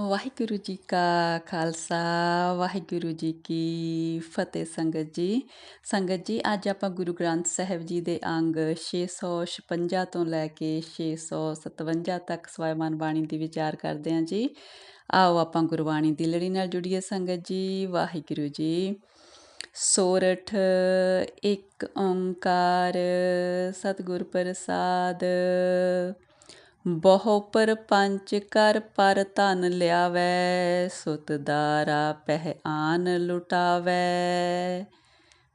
ਵਾਹਿਗੁਰੂ ਜੀ ਕਾ ਖਾਲਸਾ, ਵਾਹਿਗੁਰੂ ਜੀ ਕੀ ਫਤਿਹ ਸੰਗਤ ਜੀ। ਸੰਗਤ ਜੀ, ਅੱਜ ਆਪਾਂ ਗੁਰੂ ਗ੍ਰੰਥ ਸਾਹਿਬ ਜੀ ਦੇ ਅੰਗ 656 ਤੋਂ ਲੈ ਕੇ 657 ਤੱਕ ਸਵਾਇਮਾਨ ਬਾਣੀ ਦੀ ਵਿਚਾਰ ਕਰਦੇ ਹਾਂ ਜੀ। ਆਓ ਆਪਾਂ ਗੁਰਬਾਣੀ ਦੀ ਲੜੀ ਨਾਲ ਜੁੜੀਏ ਸੰਗਤ ਜੀ, ਵਾਹਿਗੁਰੂ ਜੀ। ਸੋਰਠ, ਇੱਕ ਓੰਕਾਰ, ਸਤਿਗੁਰ ਪ੍ਰਸਾਦ ਬਹੁ ਪਰ ਪੰਚ ਕਰ ਪਰ ਧਨ ਲਿਆਵੈ, ਸੁਤ ਦਾਰਾ ਪਹਿ ਆਨ ਲੁਟਾਵੈ।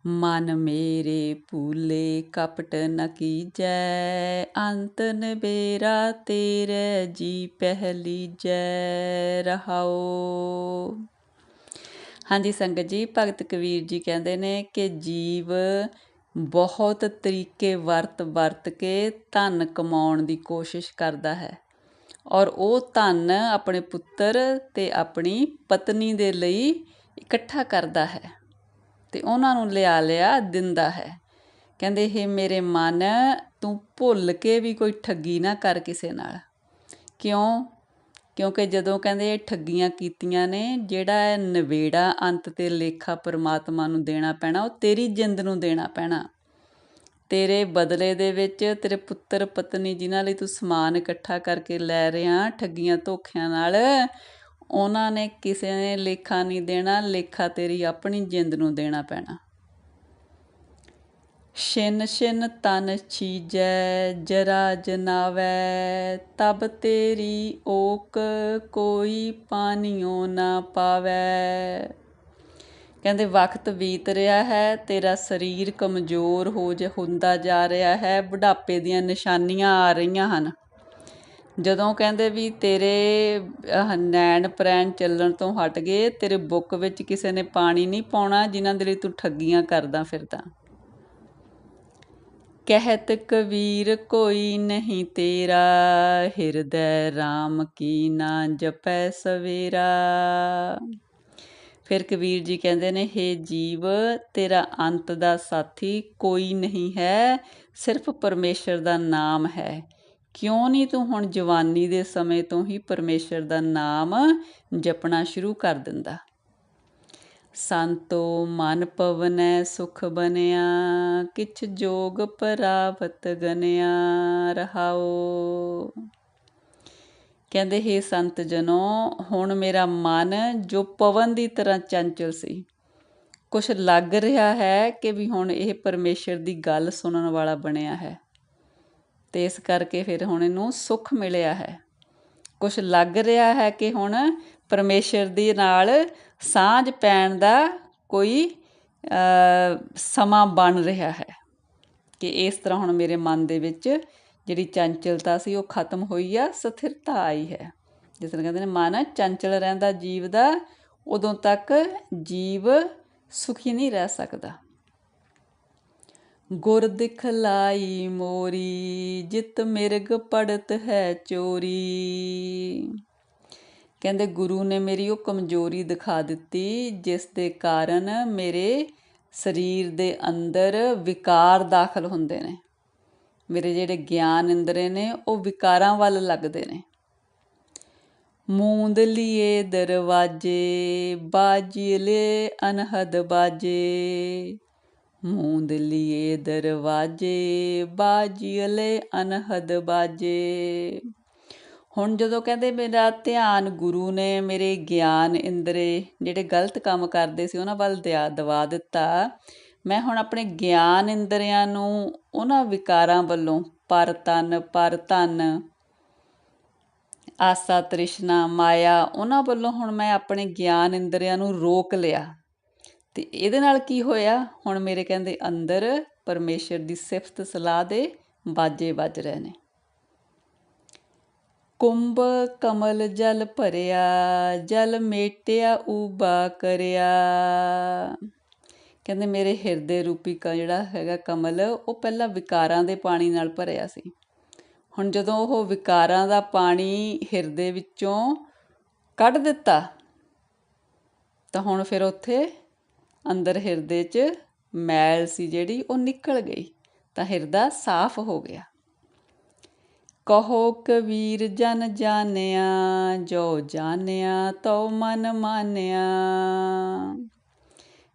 ਮਨ ਮੇਰੇ ਭੂਲੇ ਕਪਟ ਨ ਕੀਜੈ, ਅੰਤ ਨਬੇਰਾ ਤੇਰੇ ਜੀ ਪਹਿਲੀ ਜੈ ਰਹਾਓ ਹਾਂਜੀ ਸੰਗਤ ਜੀ, ਭਗਤ ਕਬੀਰ ਜੀ ਕਹਿੰਦੇ ਨੇ ਕਿ ਜੀਵ ਬਹੁਤ ਤਰੀਕੇ ਵਰਤ ਵਰਤ ਕੇ ਧਨ ਕਮਾਉਣ ਦੀ ਕੋਸ਼ਿਸ਼ ਕਰਦਾ ਹੈ। ਔਰ ਉਹ ਧਨ ਆਪਣੇ ਪੁੱਤਰ ਤੇ ਆਪਣੀ ਪਤਨੀ ਦੇ ਲਈ ਇਕੱਠਾ ਕਰਦਾ ਹੈ ਤੇ ਉਹਨਾਂ ਨੂੰ ਲਿਆ ਲਿਆ ਦਿੰਦਾ ਹੈ। ਕਹਿੰਦੇ ਇਹ ਮੇਰੇ ਮਨ, ਤੂੰ ਭੁੱਲ ਕੇ ਵੀ ਕੋਈ ਠੱਗੀ ਨਾ ਕਰ ਕਿਸੇ ਨਾਲ। ਕਿਉਂ? ਕਿਉਂਕਿ ਜਦੋਂ ਕਹਿੰਦੇ ਇਹ ਠੱਗੀਆਂ ਕੀਤੀਆਂ ਨੇ, ਜਿਹੜਾ ਨਵੇੜਾ ਅੰਤ ਤੇ ਲੇਖਾ ਪਰਮਾਤਮਾ ਨੂੰ ਦੇਣਾ ਪੈਣਾ, ਉਹ ਤੇਰੀ ਜਿੰਦ ਨੂੰ ਦੇਣਾ ਪੈਣਾ। ਤੇਰੇ ਬਦਲੇ ਦੇ ਵਿੱਚ ਤੇਰੇ ਪੁੱਤਰ ਪਤਨੀ ਜਿਨ੍ਹਾਂ ਲਈ ਤੂੰ ਸਮਾਨ ਇਕੱਠਾ ਕਰਕੇ ਲੈ ਰਿਹਾ ਠੱਗੀਆਂ ਧੋਖਿਆਂ ਨਾਲ, ਉਹਨਾਂ ਨੇ ਕਿਸੇ ਨੇ ਲੇਖਾ ਨਹੀਂ ਦੇਣਾ, ਲੇਖਾ ਤੇਰੀ ਆਪਣੀ ਜਿੰਦ ਨੂੰ ਦੇਣਾ ਪੈਣਾ। ਛਿਨ ਛਿਨ ਤਨ ਛੀਜੈ ਜਰਾ ਜਨਾਵੈ, ਤਬ ਤੇਰੀ ਓਕ ਕੋਈ ਪਾਣੀਓ ਨਾ ਪਾਵੈ। ਕਹਿੰਦੇ ਵਕਤ ਬੀਤ ਰਿਹਾ ਹੈ, ਤੇਰਾ ਸਰੀਰ ਕਮਜ਼ੋਰ ਹੋ ਜਾ ਹੁੰਦਾ ਜਾ ਰਿਹਾ ਹੈ, ਬੁਢਾਪੇ ਦੀਆਂ ਨਿਸ਼ਾਨੀਆਂ ਆ ਰਹੀਆਂ ਹਨ। ਜਦੋਂ ਕਹਿੰਦੇ ਵੀ ਤੇਰੇ ਨੈਣ ਪ੍ਰੈਣ ਚੱਲਣ ਤੋਂ ਹਟ ਗਏ, ਤੇਰੇ ਬੁੱਕ ਵਿੱਚ ਕਿਸੇ ਨੇ ਪਾਣੀ ਨਹੀਂ ਪਾਉਣਾ, ਜਿਨ੍ਹਾਂ ਦੇ ਲਈ ਤੂੰ ਠੱਗੀਆਂ ਕਰਦਾ ਫਿਰਦਾ। ਕਹਿਤ ਕਬੀਰ, ਕੋਈ ਨਹੀਂ ਤੇਰਾ। ਹਿਰਦੈ RAM ਕੀ ਨਾ ਜਪੈ ਸਵੇਰਾ। ਫਿਰ ਕਬੀਰ ਜੀ ਕਹਿੰਦੇ ਨੇ हे ਜੀਵ, ਤੇਰਾ ਅੰਤ ਦਾ ਸਾਥੀ ਕੋਈ ਨਹੀਂ ਹੈ, ਸਿਰਫ ਪਰਮੇਸ਼ਰ ਦਾ ਨਾਮ ਹੈ। ਕਿਉਂ ਨਹੀਂ ਤੂੰ ਹੁਣ ਜਵਾਨੀ ਦੇ ਸਮੇਂ ਤੋਂ ਹੀ ਪਰਮੇਸ਼ਰ ਦਾ ਨਾਮ ਜਪਣਾ ਸ਼ੁਰੂ ਕਰ ਦਿੰਦਾ? ਸੰਤੋ ਮਨ ਪਵਨੈ ਸੁਖ ਬਨਿਆ ਕਿਛ ਜੋਗ ਪਰਾਵਤ ਗਨਿਆ ਰਹਾਓ ਕਹਿੰਦੇ हे ਸੰਤ ਜਨੋ, ਹੁਣ ਮੇਰਾ ਮਨ ਜੋ ਪਵਨ ਦੀ ਤਰ੍ਹਾਂ ਚੰਚਲ ਸੀ। ਕੁਛ ਲੱਗ ਰਿਹਾ ਹੈ ਕਿ ਵੀ ਹੁਣ ਇਹ ਪਰਮੇਸ਼ਰ ਦੀ ਗੱਲ ਸੁਣਨ ਵਾਲਾ ਬਣਿਆ ਹੈ। ਤੇ ਇਸ ਕਰਕੇ ਫਿਰ ਹੁਣ ਇਹਨੂੰ ਸੁੱਖ ਮਿਲਿਆ ਹੈ। ਕੁਝ ਲੱਗ ਰਿਹਾ ਹੈ ਕਿ ਹੁਣ ਪਰਮੇਸ਼ਰ ਦੀ ਨਾਲ ਸਾਂਝ ਪੈਣ ਦਾ ਕੋਈ ਸਮਾਂ ਬਣ ਰਿਹਾ ਹੈ। ਕਿ ਇਸ ਤਰ੍ਹਾਂ ਹੁਣ ਮੇਰੇ ਮਨ ਦੇ ਵਿੱਚ ਜਿਹੜੀ ਚੰਚਲਤਾ ਸੀ ਉਹ ਖਤਮ ਹੋਈ ਆ, ਸਥਿਰਤਾ ਆਈ ਹੈ। ਜਿਸ ਤਰ੍ਹਾਂ ਕਹਿੰਦੇ ਨੇ, ਮਨ ਚੰਚਲ ਰਹਿੰਦਾ, ਜੀਵ ਦਾ ਉਦੋਂ ਤੱਕ ਜੀਵ ਸੁਖੀ ਨਹੀਂ ਰਹਿ ਸਕਦਾ। ਗੁਰ ਦਿਖਲਾਈ ਮੋਰੀ, ਜਿਤ ਮਿਰਗ ਪੜਤ ਹੈ ਚੋਰੀ। ਕਹਿੰਦੇ ਗੁਰੂ ਨੇ ਮੇਰੀ ਉਹ ਕਮਜ਼ੋਰੀ ਦਿਖਾ ਦਿੱਤੀ, ਜਿਸ ਦੇ ਕਾਰਨ ਮੇਰੇ ਸਰੀਰ ਦੇ ਅੰਦਰ ਵਿਕਾਰ ਦਾਖਲ ਹੁੰਦੇ ਨੇ। ਮੇਰੇ ਜਿਹੜੇ ਗਿਆਨ ਇੰਦਰੇ ਨੇ, ਉਹ ਵਿਕਾਰਾਂ ਵੱਲ ਲੱਗਦੇ ਨੇ। ਮੂੰਦ ਲੀਏ ਦਰਵਾਜੇ, ਬਾਜੀਲੇ ਅਨਹਦ ਬਾਜੇ। ਮੂੰਦ ਲੀਏ ਦਰਵਾਜੇ ਬਾਜੀਲੇ ਅਨਹਦ ਬਾਜੇ। ਹੁਣ ਜਦੋਂ ਕਹਿੰਦੇ ਮੇਰਾ ਧਿਆਨ ਗੁਰੂ ਨੇ ਮੇਰੇ ਗਿਆਨ ਇੰਦਰੇ ਜਿਹੜੇ ਗਲਤ ਕੰਮ ਕਰਦੇ ਸੀ ਉਹਨਾਂ ਵੱਲ ਦਵਾ ਦਿੱਤਾ, ਮੈਂ ਹੁਣ ਆਪਣੇ ਗਿਆਨ ਇੰਦਰੀਆਂ ਨੂੰ ਉਹਨਾਂ ਵਿਕਾਰਾਂ ਵੱਲੋਂ ਪਰ ਤਨ, ਪਰ ਧਨ, ਆਸਾ ਤ੍ਰਿਸ਼ਨਾ, ਮਾਇਆ, ਉਹਨਾਂ ਵੱਲੋਂ ਹੁਣ ਮੈਂ ਆਪਣੇ ਗਿਆਨ ਇੰਦਰੀਆਂ ਨੂੰ ਰੋਕ ਲਿਆ। ਤੇ ਇਹਦੇ ਨਾਲ ਕੀ ਹੋਇਆ? ਹੁਣ ਮੇਰੇ ਕਹਿੰਦੇ ਅੰਦਰ ਪਰਮੇਸ਼ਰ ਦੀ ਸਿਫਤ ਸਲਾਹ ਦੇ ਬਾਜੇ ਵੱਜ ਰਹੇ ਨੇ। ਕੁੰਭ ਕਮਲ ਜਲ ਭਰਿਆ, ਜਲ ਮੇਟਿਆ ਉਬਾ ਕਰਿਆ। ਕਹਿੰਦੇ ਮੇਰੇ ਹਿਰਦੇ ਰੂਪੀ ਕਾ ਜਿਹੜਾ ਹੈਗਾ ਕਮਲ, ਉਹ ਪਹਿਲਾਂ ਵਿਕਾਰਾਂ ਦੇ ਪਾਣੀ ਨਾਲ ਭਰਿਆ ਸੀ। ਹੁਣ ਜਦੋਂ ਉਹ ਵਿਕਾਰਾਂ ਦਾ ਪਾਣੀ ਹਿਰਦੇ ਵਿੱਚੋਂ ਕੱਢ ਦਿੱਤਾ, ਤਾਂ ਹੁਣ ਫਿਰ ਉੱਥੇ ਅੰਦਰ ਹਿਰਦੇ 'ਚ ਮੈਲ ਸੀ ਜਿਹੜੀ, ਉਹ ਨਿਕਲ ਗਈ, ਤਾਂ ਹਿਰਦਾ ਸਾਫ਼ ਹੋ ਗਿਆ। ਕਹੋ ਕਬੀਰ, ਜਨ ਜਾਣਿਆ, ਜੋ ਜਾਣਿਆ ਤੋ ਮਨ ਮਾਨਿਆ।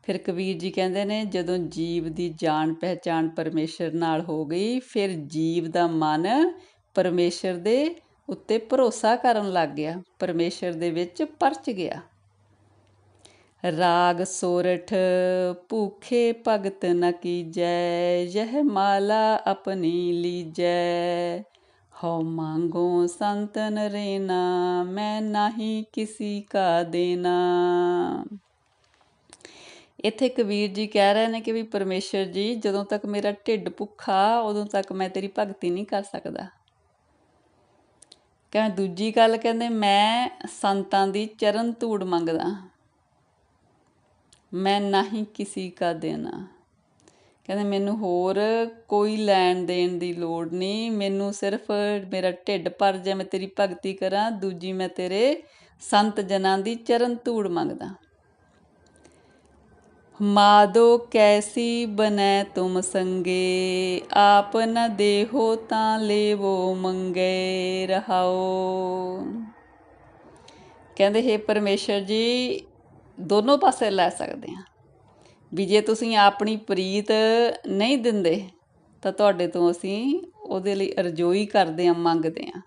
ਫਿਰ ਕਬੀਰ ਜੀ ਕਹਿੰਦੇ ਨੇ, ਜਦੋਂ ਜੀਵ ਦੀ ਜਾਣ ਪਹਿਚਾਣ ਪਰਮੇਸ਼ਰ ਨਾਲ ਹੋ ਗਈ, ਫਿਰ ਜੀਵ ਦਾ ਮਨ ਪਰਮੇਸ਼ਰ ਦੇ ਉੱਤੇ ਭਰੋਸਾ ਕਰਨ ਲੱਗ ਗਿਆ। ਪਰਮੇਸ਼ਰ ਦੇ ਵਿੱਚ ਪਰਚ ਗਿਆ। ਰਾਗ ਸੋਰਠ, ਭੂਖੇ ਭਗਤ ਨ ਕੀਜੈ, ਯਹ ਮਾਲਾ ਆਪਣੀ ਲੀਜੈ। ਹਉ ਮੰਗੋ ਸੰਤਨ ਰੇਨਾ, ਮੈਂ ਨਹੀਂ ਕਿਸੀ ਕਾ ਦੇਨਾ। ਇੱਥੇ ਕਬੀਰ ਜੀ ਕਹਿ ਰਹੇ ਨੇ ਕਿ ਵੀ ਪਰਮੇਸ਼ਰ ਜੀ, ਜਦੋਂ ਤੱਕ ਮੇਰਾ ਢਿੱਡ ਭੁੱਖਾ, ਉਦੋਂ ਤੱਕ ਮੈਂ ਤੇਰੀ ਭਗਤੀ ਨਹੀਂ ਕਰ ਸਕਦਾ। ਕਹਿੰਦੇ ਦੂਜੀ ਗੱਲ ਕਹਿੰਦੇ, ਮੈਂ ਸੰਤਾਂ ਦੀ ਚਰਨ ਧੂੜ ਮੰਗਦਾ। ਮੈਂ ਨਹੀਂ ਕਿਸੇ ਕਾ ਦੇਣਾ। ਕਹਿੰਦੇ ਮੈਨੂੰ ਹੋਰ ਕੋਈ ਲੈਣ ਦੇਣ ਦੀ ਲੋੜ ਨਹੀਂ। ਮੈਨੂੰ ਸਿਰਫ ਮੇਰਾ ਢਿੱਡ ਭਰ ਜਾ ਮੈਂ ਤੇਰੀ ਭਗਤੀ ਕਰਾਂ, ਦੂਜੀ ਮੈਂ ਤੇਰੇ ਸੰਤ ਜਨਾਂ ਦੀ ਚਰਨ ਧੂੜ ਮੰਗਦਾ। ਮਾਦੋ ਕੈਸੀ ਬਨੈ ਤੁਮ ਸੰਗੇ? ਆਪ ਨ ਦੇਹੋ ਤਾਂ ਲੇਵੋ ਮੰਗੇ ਰਹਾਓ। ਕਹਿੰਦੇ, ਹੈ ਪਰਮੇਸ਼ਰ ਜੀ ਦੋਨੋਂ ਪਾਸੇ ਲੈ ਸਕਦੇ ਹਾਂ। ਵੀ ਜੇ ਤੁਸੀਂ ਆਪਣੀ ਪ੍ਰੀਤ ਨਹੀਂ ਦਿੰਦੇ, ਤਾਂ ਤੁਹਾਡੇ ਤੋਂ ਅਸੀਂ ਉਹਦੇ ਲਈ ਅਰਜ਼ੋਈ ਕਰਦੇ ਹਾਂ, ਮੰਗਦੇ ਹਾਂ।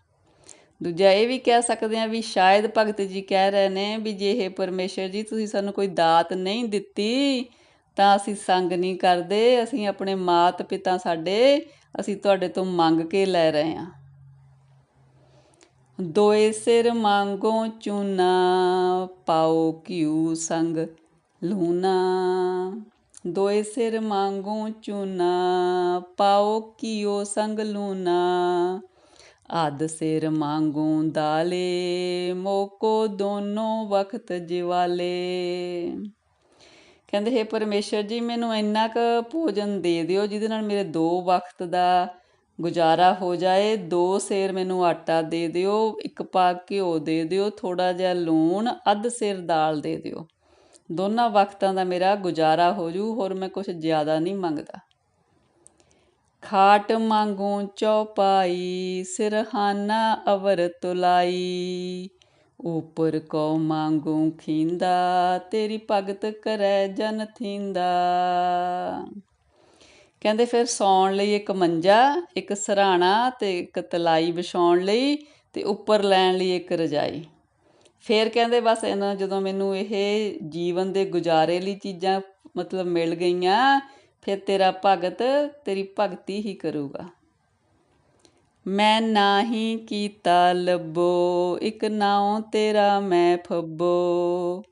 ਦੂਜਾ ਇਹ ਵੀ ਕਹਿ ਸਕਦੇ ਹਾਂ ਵੀ ਸ਼ਾਇਦ ਭਗਤ ਜੀ ਕਹਿ ਰਹੇ ਨੇ ਵੀ ਜੇ ਇਹ ਪਰਮੇਸ਼ਰ ਜੀ, ਤੁਸੀਂ ਸਾਨੂੰ ਕੋਈ ਦਾਤ ਨਹੀਂ ਦਿੱਤੀ, ਤਾਂ ਅਸੀਂ ਸੰਗ ਨਹੀਂ ਕਰਦੇ, ਅਸੀਂ ਆਪਣੇ ਮਾਤ ਪਿਤਾ ਸਾਡੇ, ਅਸੀਂ ਤੁਹਾਡੇ ਤੋਂ ਮੰਗ ਕੇ ਲੈ ਰਹੇ ਹਾਂ। ਦੋਏ ਸਿਰ ਮੰਗੋ ਚੂਨਾ, ਪਾਓ ਕਿਉ ਸੰਗ ਲੂਨਾ ਦੋਏ ਸਿਰ ਮੰਗੋ ਚੂਨਾ, ਪਾਓ ਕਿਉ ਸੰਗ ਲੂਨਾ ਆਦ ਸਿਰ ਮੰਗੂ ਦਾਲੇ, ਮੋਕੋ ਦੋਨੋਂ ਵਕਤ ਜਿਵਾਲੇ। ਕਹਿੰਦੇ, ਹੈ ਪਰਮੇਸ਼ਰ ਜੀ, ਮੈਨੂੰ ਇੰਨਾ ਕੁ ਭੋਜਨ ਦੇ ਦਿਓ, ਜਿਹਦੇ ਨਾਲ ਮੇਰੇ ਦੋ ਵਕਤ ਦਾ ਗੁਜ਼ਾਰਾ ਹੋ ਜਾਏ, ਦੋ ਸੇਰ ਮੈਨੂੰ ਆਟਾ ਦੇ ਦਿਓ, ਇੱਕ ਪਾ ਘਿਓ ਦੇ ਦਿਓ ਥੋੜਾ ਜਿਹਾ ਲੂਣ, ਅੱਧ ਸੇਰ ਦਾਲ ਦੇ ਦਿਓ। ਦੋਨਾਂ ਵਕਤਾਂ ਦਾ ਮੇਰਾ ਗੁਜ਼ਾਰਾ ਹੋ ਜੂ, ਹੋਰ ਮੈਂ ਕੁਝ ਜ਼ਿਆਦਾ ਨਹੀਂ ਮੰਗਦਾ। ਖਾਟ ਮੰਗੂ ਚੌਪਾਈ, ਸਿਰਹਾਨਾ ਅਵਰ ਤੁਲਾਈ। ਉਪਰ ਕੋ ਮੰਗੂ ਖਿੰਦਾ, ਤੇਰੀ ਭਗਤ ਕਰੈ ਜਨ ਥਿੰਦਾ। ਕਹਿੰਦੇ ਫਿਰ ਸੌਣ ਲਈ ਇੱਕ ਮੰਜਾ, ਇੱਕ ਸਰਾਣਾ ਤੇ ਇੱਕ ਤਲਾਈ ਵਿਛਾਉਣ ਲਈ ਤੇ ਉੱਪਰ ਲੈਣ ਲਈ ਇੱਕ ਰਜਾਈ। ਫਿਰ ਕਹਿੰਦੇ ਬਸ ਇਹਨਾਂ ਜਦੋਂ ਮੈਨੂੰ ਇਹ ਜੀਵਨ ਦੇ ਗੁਜ਼ਾਰੇ ਲਈ ਚੀਜ਼ਾਂ ਮਤਲਬ ਮਿਲ ਗਈਆਂ, ਫਿਰ ਤੇਰਾ ਭਗਤ ਤੇਰੀ ਭਗਤੀ ਹੀ ਕਰੂਗਾ। ਮੈਂ ਨਾਹੀ ਕੀਤਾ ਲੱਭੋ, ਇੱਕ ਨਾਉ ਤੇਰਾ ਮੈਂ ਫੱਬੋ।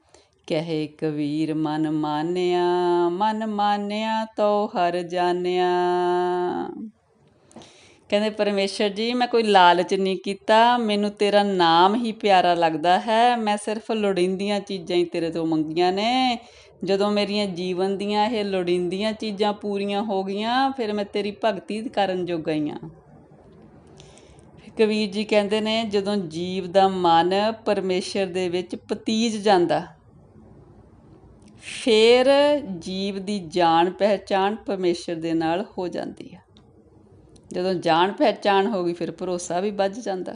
ਕਹੇ ਕਬੀਰ, ਮਨ ਮਾਨਿਆ ਮਨ ਮਾਨਿਆ ਤੋ ਹਰ ਜਾਣਿਆ। ਕਹਿੰਦੇ, ਪਰਮੇਸ਼ਰ ਜੀ, ਮੈਂ ਕੋਈ ਲਾਲਚ ਨਹੀਂ ਕੀਤਾ, ਮੈਨੂੰ ਤੇਰਾ ਨਾਮ ਹੀ ਪਿਆਰਾ ਲੱਗਦਾ ਹੈ। ਮੈਂ ਸਿਰਫ ਲੋੜੀਂਦੀਆਂ ਚੀਜ਼ਾਂ ਹੀ ਤੇਰੇ ਤੋਂ ਮੰਗੀਆਂ ਨੇ। ਜਦੋਂ ਮੇਰੀਆਂ ਜੀਵਨ ਦੀਆਂ ਇਹ ਲੋੜੀਂਦੀਆਂ ਚੀਜ਼ਾਂ ਪੂਰੀਆਂ ਹੋ ਗਈਆਂ, ਫਿਰ ਮੈਂ ਤੇਰੀ ਭਗਤੀ ਕਰਨ ਜੋਗਾ ਹੀ ਆ ਕਬੀਰ ਜੀ ਕਹਿੰਦੇ ਨੇ, ਜਦੋਂ ਜੀਵ ਦਾ ਮਨ ਪਰਮੇਸ਼ਰ ਦੇ ਵਿੱਚ ਪਤੀਜ ਜਾਂਦਾ ਫਿਰ ਜੀਵ ਦੀ ਜਾਣ ਪਹਿਚਾਣ ਪਰਮੇਸ਼ਰ ਦੇ ਨਾਲ ਹੋ ਜਾਂਦੀ ਹੈ ਜਦੋਂ ਜਾਣ ਪਹਿਚਾਣ ਹੋ ਗਈ, ਫਿਰ ਭਰੋਸਾ ਵੀ ਵੱਜ ਜਾਂਦਾ।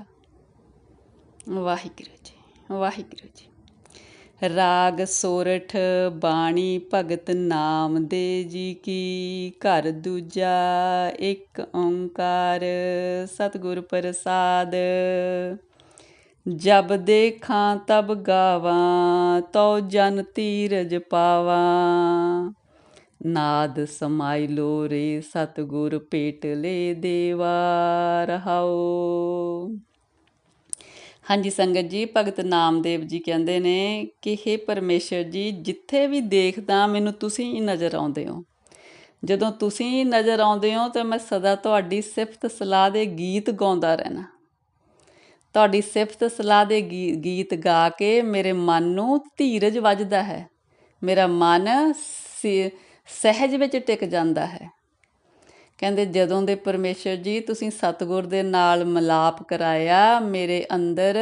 ਵਾਹਿਗੁਰੂ ਜੀ ਵਾਹਿਗੁਰੂ ਜੀ। ਰਾਗ, ਸੋਰਠ, ਬਾਣੀ, ਭਗਤ, ਨਾਮ ਦੇ ਜੀ ਕੀ। ਘਰ ਦੂਜਾ ਇੱਕ ਓੰਕਾਰ, ਸਤਿਗੁਰ ਪ੍ਰਸਾਦ। ਜਬ ਦੇਖਾਂ ਤਬ ਗਾਵਾਂ, ਤਉ ਜਨ ਤੀਰਜ ਪਾਵਾਂ। ਨਾਦ ਸਮਾਈ ਲੋਰੇ ਸਤਗੁਰ ਪੇਟ ਲੈ ਦੇਵਾ ਰਹਾਓ ਹਾਂਜੀ ਸੰਗਤ ਜੀ, ਭਗਤ ਨਾਮਦੇਵ ਜੀ ਕਹਿੰਦੇ ਨੇ ਕਿ हे ਪਰਮੇਸ਼ਰ ਜੀ, ਜਿੱਥੇ ਵੀ ਦੇਖਦਾ ਮੈਨੂੰ ਤੁਸੀਂ ਹੀ ਨਜ਼ਰ ਆਉਂਦੇ ਹੋ। ਜਦੋਂ ਤੁਸੀਂ ਨਜ਼ਰ ਆਉਂਦੇ ਹੋ ਤਾਂ ਮੈਂ ਸਦਾ ਤੁਹਾਡੀ ਸਿਫਤ ਸਲਾਹ ਦੇ ਗੀਤ ਗਾਉਂਦਾ ਰਹਿਣਾ। ਤੁਹਾਡੀ ਸਿਫਤ ਸਲਾਹ ਦੇ ਗੀਤ ਗਾ ਕੇ ਮੇਰੇ ਮਨ ਨੂੰ ਧੀਰਜ ਵੱਜਦਾ ਹੈ। ਮੇਰਾ ਮਨ ਸਹਿਜ ਵਿੱਚ ਟਿਕ ਜਾਂਦਾ ਹੈ। ਕਹਿੰਦੇ, ਜਦੋਂ ਦੇ ਪਰਮੇਸ਼ਰ ਜੀ, ਤੁਸੀਂ ਸਤਗੁਰ ਦੇ ਨਾਲ ਮਲਾਪ ਕਰਾਇਆ, ਮੇਰੇ ਅੰਦਰ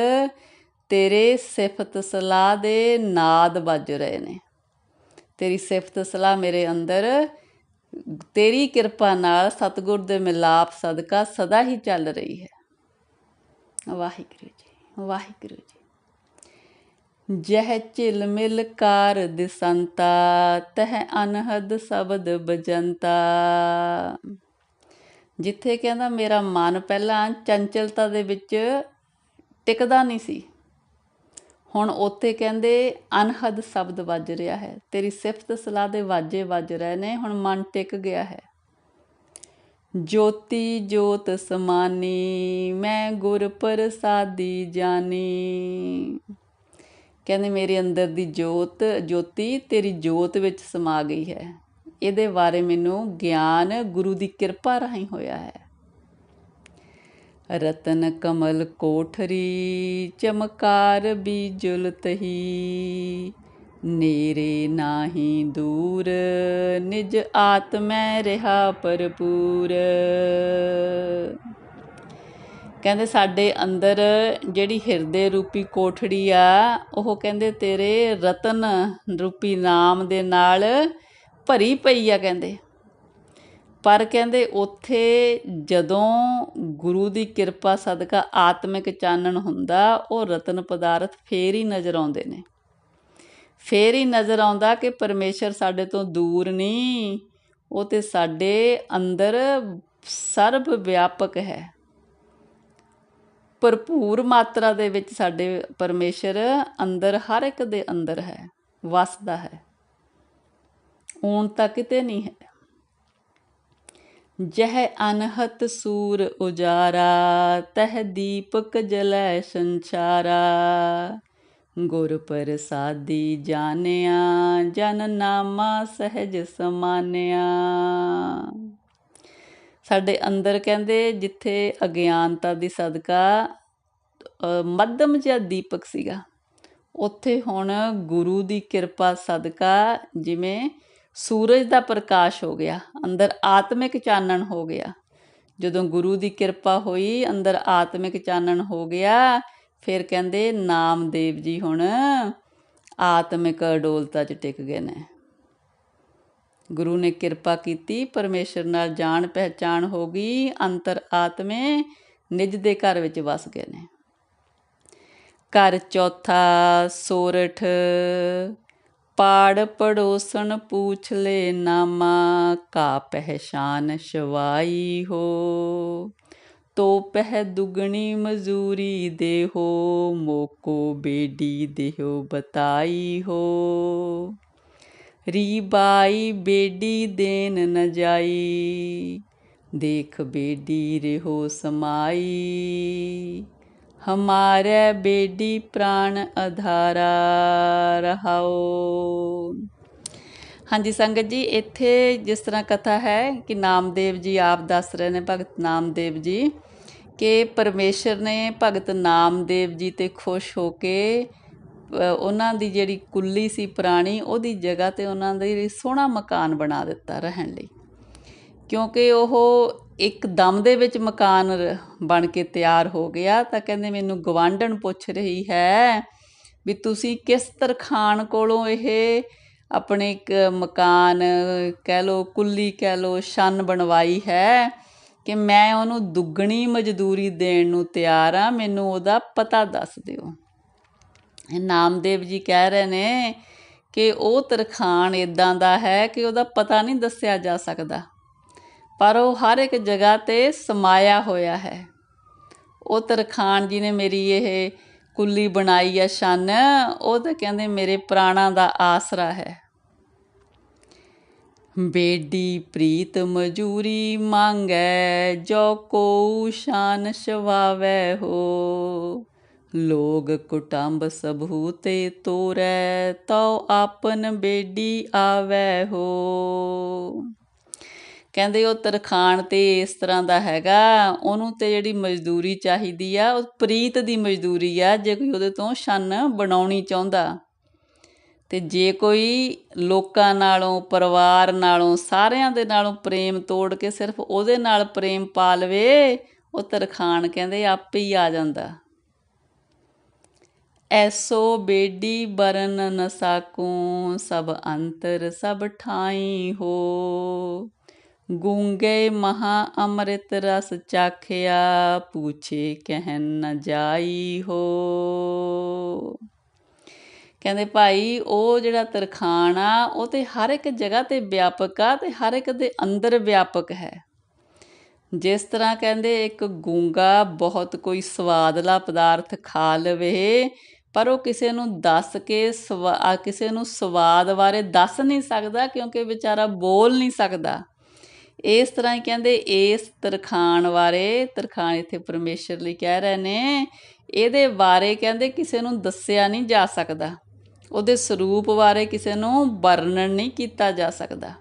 ਤੇਰੇ ਸਿਫਤ ਸਲਾਹ ਦੇ ਨਾਦ ਵੱਜ ਰਹੇ ਨੇ। ਤੇਰੀ ਸਿਫਤ ਸਲਾਹ ਮੇਰੇ ਅੰਦਰ, ਤੇਰੀ ਕਿਰਪਾ ਨਾਲ ਸਤਗੁਰ ਦੇ ਮਿਲਾਪ ਸਦਕਾ ਸਦਾ ਹੀ ਚੱਲ ਰਹੀ ਹੈ। ਵਾਹਿਗੁਰੂ ਜੀ ਵਾਹਿਗੁਰੂ ਜੀ। ਜਹ ਝਿਲ ਮਿਲ ਕਾਰ ਦਿਸੰਤਾ, ਤਹ ਅਨਹਦ ਸ਼ਬਦ ਬਜੰਤਾ। ਜਿੱਥੇ ਕਹਿੰਦਾ, ਮੇਰਾ ਮਨ ਪਹਿਲਾਂ ਚੰਚਲਤਾ ਦੇ ਵਿੱਚ ਟਿਕਦਾ ਨਹੀਂ ਸੀ। ਹੁਣ ਉੱਥੇ ਕਹਿੰਦੇ, ਅਨਹਦ ਸ਼ਬਦ ਵੱਜ ਰਿਹਾ ਹੈ। ਤੇਰੀ ਸਿਫਤ ਸਲਾਹ ਦੇ ਵਾਜੇ ਵੱਜ ਰਹੇ ਨੇ, ਹੁਣ ਮਨ ਟਿਕ ਗਿਆ ਹੈ। ਜੋਤੀ ਜੋਤ ਸਮਾਨੀ, ਮੈਂ ਗੁਰ ਪ੍ਰਸਾਦੀ ਜਾਨੀ। ਕਹਿੰਦੇ ਮੇਰੇ ਅੰਦਰ ਦੀ ਜੋਤ, ਜੋਤੀ ਤੇਰੀ ਜੋਤ ਵਿੱਚ ਸਮਾ ਗਈ ਹੈ। ਇਹਦੇ ਬਾਰੇ ਮੈਨੂੰ ਗਿਆਨ ਗੁਰੂ ਦੀ ਕਿਰਪਾ ਰਾਹੀਂ ਹੋਇਆ ਹੈ। ਰਤਨ ਕਮਲ ਕੋਠਰੀ, ਚਮਕਾਰ ਬੀਜੁਲ ਤਹੀ ਨੇਰੇ ਨਾਹੀ ਦੂਰ, ਨਿਜ ਆਤਮੈ ਰਹਾ ਭਰਪੂਰ। ਕਹਿੰਦੇ ਸਾਡੇ ਅੰਦਰ ਜਿਹੜੀ ਹਿਰਦੇ ਰੂਪੀ ਕੋਠੜੀ ਆ, ਉਹ ਕਹਿੰਦੇ ਤੇਰੇ ਰਤਨ ਰੂਪੀ ਨਾਮ ਦੇ ਨਾਲ ਭਰੀ ਪਈ ਆ ਕਹਿੰਦੇ। ਪਰ ਕਹਿੰਦੇ ਉੱਥੇ ਜਦੋਂ ਗੁਰੂ ਦੀ ਕਿਰਪਾ ਸਦਕਾ ਆਤਮਿਕ ਚਾਨਣ ਹੁੰਦਾ, ਉਹ ਰਤਨ ਪਦਾਰਥ ਫੇਰ ਹੀ ਨਜ਼ਰ ਆਉਂਦੇ ਨੇ। ਫਿਰ ਹੀ ਨਜ਼ਰ ਆਉਂਦਾ ਕਿ ਪਰਮੇਸ਼ਰ ਸਾਡੇ ਤੋਂ ਦੂਰ ਨਹੀਂ। ਉਹ ਤੇ ਸਾਡੇ ਅੰਦਰ ਸਰਬ ਵਿਆਪਕ ਹੈ। ਭਰਪੂਰ ਮਾਤਰਾ ਦੇ ਵਿੱਚ ਸਾਡੇ ਪਰਮੇਸ਼ਰ ਅੰਦਰ, ਹਰ ਇੱਕ ਦੇ ਅੰਦਰ ਹੈ, ਵਸਦਾ ਹੈ। ਊਣ ਤਾਂ ਕਿਤੇ ਨਹੀਂ ਹੈ। ਜਹ ਅਨਹਤ ਸੂਰ ਉਜਾਰਾ, ਤਹ ਦੀਪਕ ਜਲੈ ਸੰਚਾਰਾ ਗੁਰ ਪ੍ਰਸਾਦੀ ਜਾਣਿਆ, ਜਨ ਨਾਮਾ ਸਹਿਜ ਸਮਾਨਿਆ। ਸਾਡੇ ਅੰਦਰ ਕਹਿੰਦੇ, ਜਿੱਥੇ ਅਗਿਆਨਤਾ ਦੀ ਸਦਕਾ ਮੱਧਮ ਜਿਹਾ ਦੀਪਕ ਸੀਗਾ, ਉੱਥੇ ਹੁਣ ਗੁਰੂ ਦੀ ਕਿਰਪਾ ਸਦਕਾ, ਜਿਵੇਂ ਸੂਰਜ ਦਾ ਪ੍ਰਕਾਸ਼ ਹੋ ਗਿਆ, ਅੰਦਰ ਆਤਮਿਕ ਚਾਨਣ ਹੋ ਗਿਆ। ਜਦੋਂ ਗੁਰੂ ਦੀ ਕਿਰਪਾ ਹੋਈ, ਅੰਦਰ ਆਤਮਿਕ ਚਾਨਣ ਹੋ ਗਿਆ ਫਿਰ ਕਹਿੰਦੇ ਨਾਮਦੇਵ ਜੀ ਹੁਣ ਆਤਮਿਕ ਅਡੋਲਤਾ 'ਚ ਟਿਕ ਗਏ ਨੇ। ਗੁਰੂ ਨੇ ਕਿਰਪਾ ਕੀਤੀ, ਪਰਮੇਸ਼ਰ ਨਾਲ ਜਾਣ ਪਹਿਚਾਣ ਹੋ ਗਈ, ਅੰਤਰ ਆਤਮੇ ਨਿਜ ਦੇ ਘਰ ਵਿੱਚ ਵਸ ਗਏ ਨੇ। ਘਰ ਚੌਥਾ ਸੋਰਠ, ਪਾੜ ਪੜੋਸਣ ਪੂਛ ਲੈ ਨਾਮਾ, ਕਾ ਪਹਿਚਾਨ ਸ਼ਵਾਈ ਹੋ। ਤੋ ਪਹਿ ਦੁਗਣੀ ਦੇ ਹੋ ਮੋਕੋ ਬੇਡੀ ਦੇਹੋ, ਬਤਾਈ ਹੋ। ਰੀ ਬਾਈ ਬੇਡੀ ਦੇਨ ਨ ਜਾਈ, ਦੇਖ ਬੇਡੀ ਰਹੋ ਸਮਾਈ। ਹਮਾਰੇ ਬੇਡੀ ਪ੍ਰਾਣ ਅਧਾਰਾ ਰਹਾਓ। ਹਾਂਜੀ, ਸੰਗਤ ਜੀ, ਇੱਥੇ ਜਿਸ ਤਰ੍ਹਾਂ ਕਥਾ ਹੈ ਕਿ ਨਾਮਦੇਵ ਜੀ ਆਪ ਦੱਸ ਰਹੇ ਨੇ, ਭਗਤ ਨਾਮਦੇਵ ਜੀ, ਕਿ ਪਰਮੇਸ਼ਰ ਨੇ ਭਗਤ ਨਾਮਦੇਵ ਜੀ ਤੇ ਖੁਸ਼ ਹੋ ਕੇ ਉਹਨਾਂ ਦੀ ਜਿਹੜੀ ਕੁੱਲੀ ਸੀ ਪੁਰਾਣੀ, ਉਹਦੀ ਜਗ੍ਹਾ ਤੇ ਉਹਨਾਂ ਦੇ ਸੋਹਣਾ ਮਕਾਨ ਬਣਾ ਦਿੱਤਾ ਰਹਿਣ ਲਈ। ਕਿਉਂਕਿ ਉਹ ਇੱਕ ਦਮ ਦੇ ਵਿੱਚ ਮਕਾਨ ਬਣ ਕੇ ਤਿਆਰ ਹੋ ਗਿਆ, ਤਾਂ ਕਹਿੰਦੇ ਮੈਨੂੰ ਗਵਾਂਢਣ ਪੁੱਛ ਰਹੀ ਹੈ ਵੀ ਤੁਸੀਂ ਕਿਸ ਤਰਖਾਨ ਕੋਲੋਂ ਇਹ ਆਪਣੇ ਇੱਕ ਮਕਾਨ, ਕਹਿ ਲਓ, ਕੁੱਲੀ ਕਹਿ ਲੋ ਛੰਨ ਬਣਵਾਈ ਹੈ ਕਿ ਮੈਂ ਉਹਨੂੰ ਦੁੱਗਣੀ ਮਜ਼ਦੂਰੀ ਦੇਣ ਨੂੰ ਤਿਆਰ ਆ, ਮੈਨੂੰ ਉਹਦਾ ਪਤਾ ਦੱਸ ਦਿਓ। ਨਾਮਦੇਵ ਜੀ ਕਹਿ ਰਹੇ ਨੇ ਕਿ ਉਹ ਤਰਖਾਣ ਇਦਾਂ ਦਾ ਹੈ ਕਿ ਉਹਦਾ ਪਤਾ ਨਹੀਂ ਦੱਸਿਆ ਜਾ ਸਕਦਾ, ਪਰ ਉਹ ਹਰ ਇੱਕ ਜਗ੍ਹਾ ਤੇ ਸਮਾਇਆ ਹੋਇਆ ਹੈ। ਉਹ ਤਰਖਾਨ ਜੀ ਨੇ ਮੇਰੀ ਇਹ ਕੁੱਲੀ ਬਣਾਈ ਆ ਸ਼ਨ, ਉਹ ਤਾਂ ਕਹਿੰਦੇ ਮੇਰੇ ਪ੍ਰਾਣਾ ਦਾ ਆਸਰਾ ਹੈ। ਬੇਡੀ ਪ੍ਰੀਤ ਮਜੂਰੀ ਮੰਗੈ, ਜੋ ਕੋ ਸ਼ਾਨ ਸ਼ਵਾਵੇ ਹੋ। ਲੋਗ ਕੁਟੰਬ ਸਭੂ ਤੇ ਤੋਰੈ, ਤਉ ਆਪਨ ਬੇਡੀ ਆਵੇ ਹੋ। ਕਹਿੰਦੇ ਉਹ ਤਰਖਾਣ ਤੇ ਇਸ ਤਰ੍ਹਾਂ ਦਾ ਹੈਗਾ, ਉਹਨੂੰ ਤੇ ਜਿਹੜੀ ਮਜ਼ਦੂਰੀ ਚਾਹੀਦੀ ਆ, ਉਹ ਪ੍ਰੀਤ ਦੀ ਮਜ਼ਦੂਰੀ ਆ, ਜੇ ਕੋਈ ਉਹਦੇ ਤੋਂ ਛੰਨ ਬਣਾਉਣੀ ਚਾਹੁੰਦਾ। ਤੇ ਜੇ ਕੋਈ ਲੋਕਾਂ ਨਾਲੋਂ, ਪਰਿਵਾਰ ਨਾਲੋਂ, ਸਾਰਿਆਂ ਦੇ ਨਾਲੋਂ ਪ੍ਰੇਮ ਤੋੜ ਕੇ ਸਿਰਫ ਉਹਦੇ ਨਾਲ ਪ੍ਰੇਮ ਪਾ ਲਵੇ, ਉਹ ਤਰਖਾਣ ਕਹਿੰਦੇ ਆਪੇ ਹੀ ਆ ਜਾਂਦਾ। ਐਸੋ ਬੇਡੀ ਬਰਨ ਨਸਾਕੂ ਸਭ ਅੰਤਰ ਸਭ ਠਾਈ ਹੋ। ਗੂੰਗੇ ਮਹਾ ਅੰਮ੍ਰਿਤ ਰਸ ਚਾਖਿਆ, ਪੁੱਛੇ ਕਹਿਨ ਨ ਜਾਈ ਹੋ। ਕਹਿੰਦੇ ਭਾਈ, ਉਹ ਜਿਹੜਾ ਤਰਖਾਣ ਆ, ਉਹ ਤੇ ਹਰ ਇੱਕ ਜਗ੍ਹਾ ਤੇ ਵਿਆਪਕ ਆ ਤੇ ਹਰ ਇੱਕ ਦੇ ਅੰਦਰ ਵਿਆਪਕ ਹੈ। ਜਿਸ ਤਰ੍ਹਾਂ ਕਹਿੰਦੇ, ਇੱਕ ਗੂੰਗਾ ਬਹੁਤ ਕੋਈ ਸਵਾਦਲਾ ਪਦਾਰਥ ਖਾ ਲਵੇ, ਪਰ ਉਹ ਕਿਸੇ ਨੂੰ ਦੱਸ ਕੇ ਸਵਾ, ਕਿਸੇ ਨੂੰ ਸਵਾਦ ਬਾਰੇ ਦੱਸ ਨਹੀਂ ਸਕਦਾ, ਕਿਉਂਕਿ ਵਿਚਾਰਾ ਬੋਲ ਨਹੀਂ ਸਕਦਾ। ਇਸ ਤਰ੍ਹਾਂ ਹੀ ਕਹਿੰਦੇ, ਇਸ ਤਰਖਾਣ ਬਾਰੇ, ਤਰਖਾਣ ਇੱਥੇ ਪਰਮੇਸ਼ਰ ਲਈ ਕਹਿ ਰਹੇ ਨੇ। ਇਹਦੇ ਬਾਰੇ ਕਹਿੰਦੇ ਕਿਸੇ ਨੂੰ ਦੱਸਿਆ ਨਹੀਂ ਜਾ ਸਕਦਾ। ਉਹਦੇ ਸਰੂਪ ਬਾਰੇ ਕਿਸੇ ਨੂੰ ਵਰਣਨ ਨਹੀਂ ਕੀਤਾ ਜਾ ਸਕਦਾ।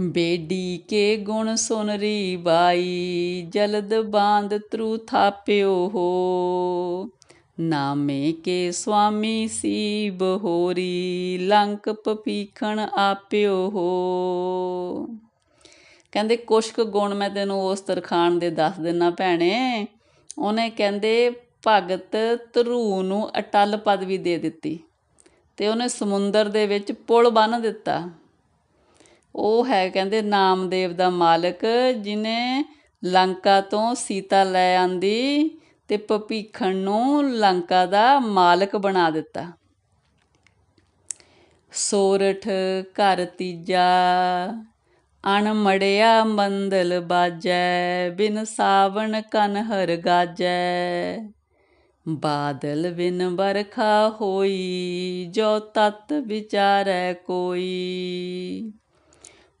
ਬੇਡੀ ਕੇ ਗੁਣ ਸੁਨ ਰੀ ਬਾਈ, ਜਲਦ ਬਾਂਦ ਤਰੂ ਥਾਪਿਓ ਹੋ। ਨਾਮੇ ਕੇ ਸੁਆਮੀ ਸੀ ਬਹੋਰੀ ਲੰਕ ਪਪੀਖਣ ਆਪਿਓ ਹੋ। ਕਹਿੰਦੇ ਕੁਛ ਕੁ ਗੁਣ ਮੈਂ ਤੈਨੂੰ ਉਸ ਤਰਖਾਣ ਦੇ ਦੱਸ ਦਿੰਨਾ ਭੈਣੇ। ਉਹਨੇ ਕਹਿੰਦੇ, ਭਗਤ ਧਰੂ ਨੂੰ ਅਟਲ ਪਦਵੀ ਦੇ ਦਿੱਤੀ ਤੇ ਉਹਨੇ ਸਮੁੰਦਰ ਦੇ ਵਿੱਚ ਪੁਲ ਬੰਨ ਦਿੱਤਾ। ਉਹ ਹੈ, ਕਹਿੰਦੇ, ਨਾਮਦੇਵ ਦਾ ਮਾਲਕ, ਜਿਨੇ ਲੰਕਾ ਤੋਂ ਸੀਤਾ ਲੈ ਆਂਦੀ ਤੇ ਪਪੀਖਣ ਨੂੰ ਲੰਕਾ ਦਾ ਮਾਲਕ ਬਣਾ ਦਿੱਤਾ। ਸੋਰਠ ਘਰ ਤੀਜਾ, ਅਣਮੜਿਆ ਮੰਦਲ ਬਾਜੈ, ਬਿਨ ਸਾਵਣ ਕਨਹਰ ਗਾਜੈ। ਬਾਦਲ ਬਿਨ ਵਰਖਾ ਹੋਈ, ਜੋ ਤਤ ਵਿਚਾਰੈ ਕੋਈ।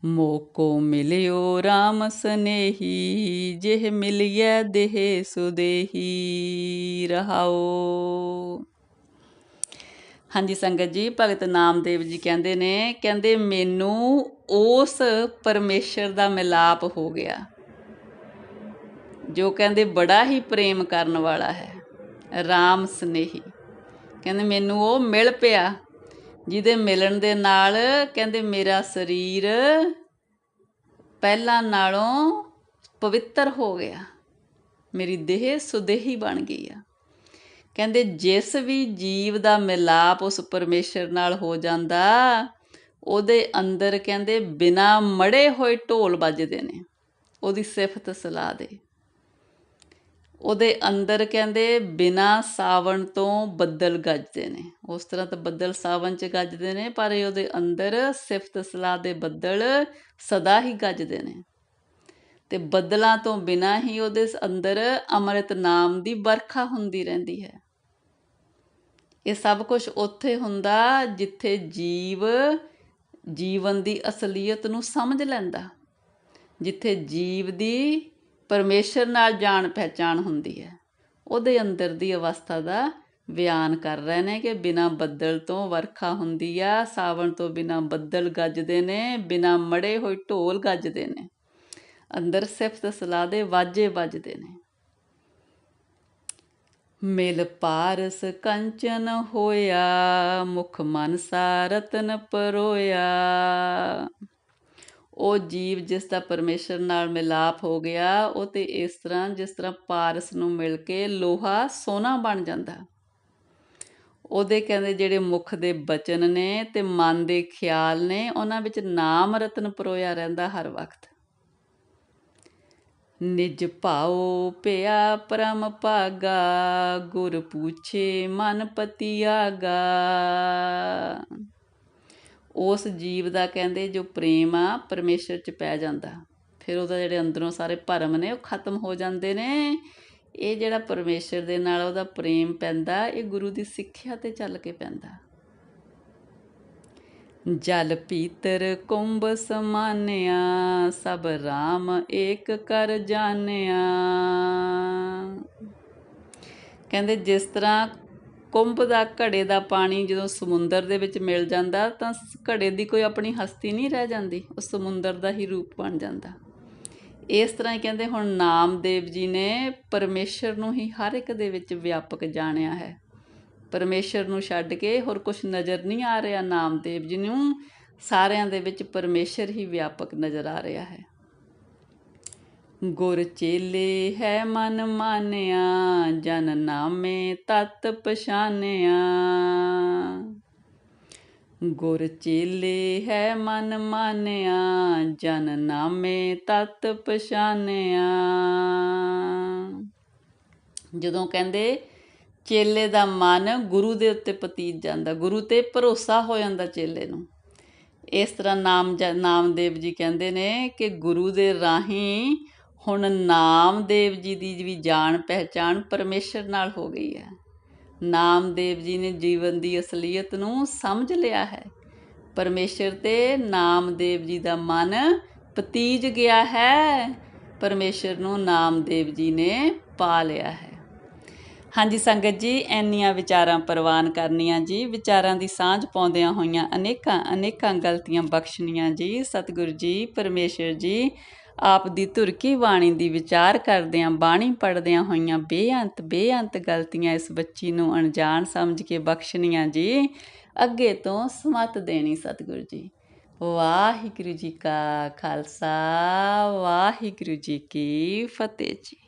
ਮੋਕੋ ਮਿਲਿਓ RAM ਸਨੇਹੀ, ਜਿਹ ਮਿਲਿਐ ਦੇਹ ਸੁਦੇਹੀ, ਰਹਾਓ। ਹਾਂਜੀ ਸੰਗਤ ਜੀ, ਭਗਤ ਨਾਮਦੇਵ ਜੀ ਕਹਿੰਦੇ ਨੇ, ਕਹਿੰਦੇ ਮੈਨੂੰ ਉਸ ਪਰਮੇਸ਼ਰ ਦਾ ਮਿਲਾਪ ਹੋ ਗਿਆ, ਜੋ ਕਹਿੰਦੇ ਬੜਾ ਹੀ ਪ੍ਰੇਮ ਕਰਨ ਵਾਲਾ ਹੈ RAM ਸਨੇਹੀ। ਕਹਿੰਦੇ ਮੈਨੂੰ ਉਹ ਮਿਲ ਪਿਆ ਜਿਹਦੇ ਮਿਲਣ ਦੇ ਨਾਲ ਕਹਿੰਦੇ ਮੇਰਾ ਸਰੀਰ ਪਹਿਲਾਂ ਨਾਲੋਂ ਪਵਿੱਤਰ ਹੋ ਗਿਆ। ਮੇਰੀ ਦੇਹ ਸੁਦੇਹੀ ਬਣ ਗਈ ਆ। ਕਹਿੰਦੇ ਜਿਸ ਵੀ ਜੀਵ ਦਾ ਮਿਲਾਪ ਉਸ ਪਰਮੇਸ਼ਰ ਨਾਲ ਹੋ ਜਾਂਦਾ, ਉਹਦੇ ਅੰਦਰ ਕਹਿੰਦੇ ਬਿਨਾ ਮੜੇ ਹੋਏ ਢੋਲ ਵੱਜਦੇ ਨੇ। ਉਹਦੀ ਸਿਫਤ ਸਲਾਹ ਦੇ। ਉਹਦੇ ਅੰਦਰ ਕਹਿੰਦੇ ਬਿਨਾ ਸਾਵਣ ਤੋਂ ਬੱਦਲ ਗੱਜਦੇ ਨੇ। ਉਸ ਤਰ੍ਹਾਂ ਤਾਂ ਬੱਦਲ ਸਾਵਣ 'ਚ ਗੱਜਦੇ ਨੇ, ਪਰ ਇਹ ਉਹਦੇ ਅੰਦਰ ਸਿਫਤ ਸਲਾਹ ਦੇ ਬੱਦਲ ਸਦਾ ਹੀ ਗੱਜਦੇ ਨੇ। ਤੇ ਬੱਦਲਾਂ ਤੋਂ ਬਿਨਾ ਹੀ ਉਹਦੇ ਅੰਦਰ ਅੰਮ੍ਰਿਤ ਨਾਮ ਦੀ ਵਰਖਾ ਹੁੰਦੀ ਰਹਿੰਦੀ ਹੈ। ਇਹ ਸਭ ਕੁਝ ਉੱਥੇ ਹੁੰਦਾ ਜਿੱਥੇ ਜੀਵ ਜੀਵਨ ਦੀ ਅਸਲੀਅਤ ਨੂੰ ਸਮਝ ਲੈਂਦਾ। ਜਿੱਥੇ ਜੀਵ ਦੀ ਪਰਮੇਸ਼ਰ ਨਾਲ ਜਾਣ ਪਹਿਚਾਣ ਹੁੰਦੀ ਹੈ। ਉਹਦੇ ਅੰਦਰ ਦੀ ਅਵਸਥਾ ਦਾ ਬਿਆਨ ਕਰ ਰਹੇ ਨੇ ਕਿ ਬਿਨਾ ਬੱਦਲ ਤੋਂ ਵਰਖਾ ਹੁੰਦੀ ਆ, ਸਾਵਣ ਤੋਂ ਬਿਨਾ ਬੱਦਲ ਗੱਜਦੇ ਨੇ, ਬਿਨਾ ਮੜੇ ਹੋਏ ਢੋਲ ਗੱਜਦੇ ਨੇ। ਅੰਦਰ ਸਿਫਤ ਸਲਾਹ ਦੇ ਵਾਜੇ ਵੱਜਦੇ ਨੇ। ਮਿਲ ਪਾਰਸ ਕੰਚਨ ਹੋਇਆ, ਮੁਖ ਮਨ ਰਤਨ ਪਰੋਇਆ। ਉਹ ਜੀਵ ਜਿਸ ਦਾ ਪਰਮੇਸ਼ਰ ਨਾਲ ਮਿਲਾਪ ਹੋ ਗਿਆ, ਉਹ ਤੇ ਇਸ ਤਰ੍ਹਾਂ ਜਿਸ ਤਰ੍ਹਾਂ ਪਾਰਸ ਨੂੰ ਮਿਲ ਕੇ ਲੋਹਾ ਸੋਨਾ ਬਣ ਜਾਂਦਾ। ਉਹਦੇ ਕਹਿੰਦੇ ਜਿਹੜੇ ਮੁਖ ਦੇ ਬਚਨ ਨੇ ਤੇ ਮਨ ਦੇ ਖਿਆਲ ਨੇ, ਉਹਨਾਂ ਵਿੱਚ ਨਾਮ ਰਤਨ ਪਰੋਇਆ ਰਹਿੰਦਾ ਹਰ ਵਕਤ। ਨਿਜ ਭਾਉ ਪਿਆ ਪਰਮ ਭਾਗਾ, ਗੁਰ ਪੁੱਛੇ ਮਨ ਪਤੀ ਆਗਾ ਉਸ ਜੀਵ ਦਾ ਕਹਿੰਦੇ ਜੋ ਪ੍ਰੇਮ ਆ, ਪਰਮੇਸ਼ਰ 'ਚ ਪੈ ਜਾਂਦਾ। ਫਿਰ ਉਹਦਾ ਜਿਹੜੇ ਅੰਦਰੋਂ ਸਾਰੇ ਭਰਮ ਨੇ, ਉਹ ਖਤਮ ਹੋ ਜਾਂਦੇ ਨੇ। ਇਹ ਜਿਹੜਾ ਪਰਮੇਸ਼ਰ ਦੇ ਨਾਲ ਉਹਦਾ ਪ੍ਰੇਮ ਪੈਂਦਾ, ਇਹ ਗੁਰੂ ਦੀ ਸਿੱਖਿਆ ਤੇ ਚੱਲ ਕੇ ਪੈਂਦਾ। ਜਲ ਪੀਤਰ ਕੁੰਭ ਸਮਾਨਿਆ, ਸਭ RAM ਏਕ ਕਰ ਜਾਣਿਆ। ਕਹਿੰਦੇ ਜਿਸ ਤਰ੍ਹਾਂ ਕੁੰਭ ਦਾ ਘੜੇ ਦਾ ਪਾਣੀ ਜਦੋਂ ਸਮੁੰਦਰ ਦੇ ਵਿੱਚ ਮਿਲ ਜਾਂਦਾ, ਤਾਂ ਘੜੇ ਦੀ ਕੋਈ ਆਪਣੀ ਹਸਤੀ ਨਹੀਂ ਰਹਿ ਜਾਂਦੀ, ਉਹ ਸਮੁੰਦਰ ਦਾ ਹੀ ਰੂਪ ਬਣ ਜਾਂਦਾ। ਇਸ ਤਰ੍ਹਾਂ ਹੀ ਕਹਿੰਦੇ ਹੁਣ ਨਾਮਦੇਵ ਜੀ ਨੇ ਪਰਮੇਸ਼ਰ ਨੂੰ ਹੀ ਹਰ ਇੱਕ ਦੇ ਵਿੱਚ ਵਿਆਪਕ ਜਾਣਿਆ ਹੈ। ਪਰਮੇਸ਼ਰ ਨੂੰ ਛੱਡ ਕੇ ਹੋਰ ਕੁਝ ਨਜ਼ਰ ਨਹੀਂ ਆ ਰਿਹਾ ਨਾਮਦੇਵ ਜੀ ਨੂੰ, ਸਾਰਿਆਂ ਦੇ ਵਿੱਚ ਪਰਮੇਸ਼ਰ ਹੀ ਵਿਆਪਕ ਨਜ਼ਰ ਆ ਰਿਹਾ ਹੈ। ਗੁਰ ਚੇਲੇ ਹੈ ਮਨ ਮਾਨਿਆ, ਜਨ ਨਾਮੇ ਤਤ ਪਛਾਨਿਆ। ਗੁਰ ਚੇਲੇ ਹੈ ਮਨ ਮਾਨਿਆ, ਜਨ ਨਾਮੇ ਤਤ ਪਛਾਨਿਆ। ਜਦੋਂ ਕਹਿੰਦੇ ਚੇਲੇ ਦਾ ਮਨ ਗੁਰੂ ਦੇ ਉੱਤੇ ਪਤੀਤ ਜਾਂਦਾ, ਗੁਰੂ ਤੇ ਭਰੋਸਾ ਹੋ ਜਾਂਦਾ ਚੇਲੇ ਨੂੰ। ਇਸ ਤਰ੍ਹਾਂ ਨਾਮ ਨਾਮਦੇਵ ਜੀ ਕਹਿੰਦੇ ਨੇ ਕਿ ਗੁਰੂ ਦੇ ਰਾਹੀਂ ਹੁਣ ਨਾਮਦੇਵ ਜੀ ਦੀ ਵੀ ਜਾਣ ਪਹਿਚਾਣ ਪਰਮੇਸ਼ਰ ਨਾਲ ਹੋ ਗਈ ਹੈ। ਨਾਮਦੇਵ ਜੀ ਨੇ ਜੀਵਨ ਦੀ ਅਸਲੀਅਤ ਨੂੰ ਸਮਝ ਲਿਆ ਹੈ। ਪਰਮੇਸ਼ਰ ਤੇ ਨਾਮਦੇਵ ਜੀ ਦਾ ਮਨ ਪਤੀਜ ਗਿਆ ਹੈ। ਪਰਮੇਸ਼ਰ ਨੂੰ ਨਾਮਦੇਵ ਜੀ ਨੇ ਪਾ ਲਿਆ ਹੈ। ਹਾਂਜੀ ਸੰਗਤ ਜੀ, ਇੰਨੀਆਂ ਵਿਚਾਰਾਂ ਪ੍ਰਵਾਨ ਕਰਨੀਆਂ ਜੀ। ਵਿਚਾਰਾਂ ਦੀ ਸਾਂਝ ਪਾਉਂਦਿਆਂ ਹੋਈਆਂ ਅਨੇਕਾਂ ਅਨੇਕਾਂ ਗਲਤੀਆਂ ਬਖਸ਼ਣੀਆਂ ਜੀ। ਸਤਿਗੁਰੂ ਜੀ, ਪਰਮੇਸ਼ਰ ਜੀ ਆਪ ਦੀ ਧੁਰਕੀ ਬਾਣੀ ਦੀ ਵਿਚਾਰ ਕਰਦਿਆਂ ਬਾਣੀ ਪੜਦਿਆਂ ਹੋਈਆਂ ਬੇਅੰਤ ਬੇਅੰਤ ਗਲਤੀਆਂ ਇਸ ਬੱਚੀ ਨੂੰ ਅਣਜਾਣ ਸਮਝ ਕੇ ਬਖਸ਼ਣੀਆਂ ਜੀ। ਅੱਗੇ ਤੋਂ ਸਮਤ ਦੇਣੀ ਸਤਿਗੁਰੂ ਜੀ। ਵਾਹਿਗੁਰੂ ਜੀ ਕਾ ਖਾਲਸਾ, ਵਾਹਿਗੁਰੂ ਜੀ ਕੀ ਫਤਿਹ ਜੀ।